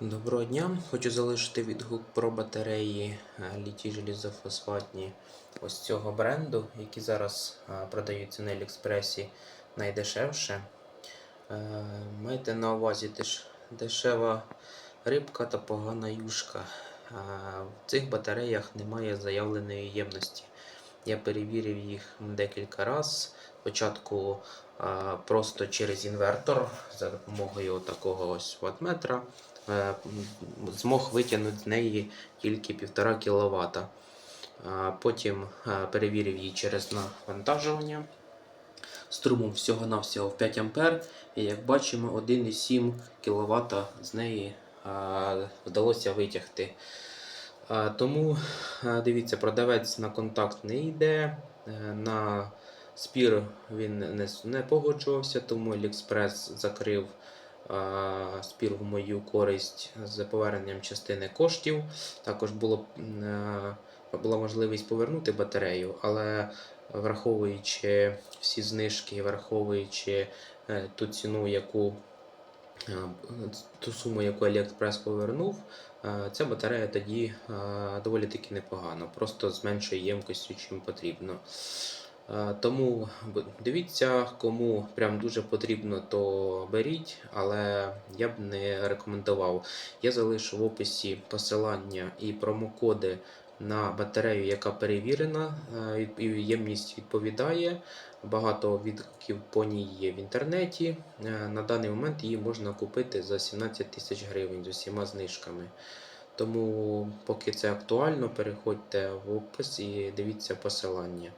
Доброго дня! Хочу залишити відгук про батареї е, літій желізофосфатні ось цього бренду, які зараз е, продаються на Аліекспресі найдешевше. Е, Майте на увазі деш- дешева рибка та погана юшка. В цих батареях немає заявленої ємності. Я перевірив їх декілька разів. Спочатку просто через інвертор за допомогою такого ось ватметра е, змог витягнути з неї тільки 1,5 кВт. Потім е, перевірив її через навантажування струмом всього-навсього в 5 А. І як бачимо, 1,7 кВт з неї вдалося витягти. Тому дивіться, продавець на контакт не йде. е, На спір він не, погоджувався, тому AliExpress закрив спір в мою користь з поверненням частини коштів. Також було, е, була можливість повернути батарею, але враховуючи всі знижки, враховуючи е, ту ціну, яку е, ту суму, яку AliExpress повернув, ця батарея тоді доволі таки непогано, просто з меншою ємкостю, чим потрібно. Тому дивіться, кому прям дуже потрібно, то беріть, але я б не рекомендував. Я залишу в описі посилання і промокоди на батарею, яка перевірена, е, ємність відповідає. Багато відгуків по ній є в інтернеті. Е, На даний момент її можна купити за 17 тисяч гривень з усіма знижками. Тому, поки це актуально, переходьте в опис і дивіться посилання.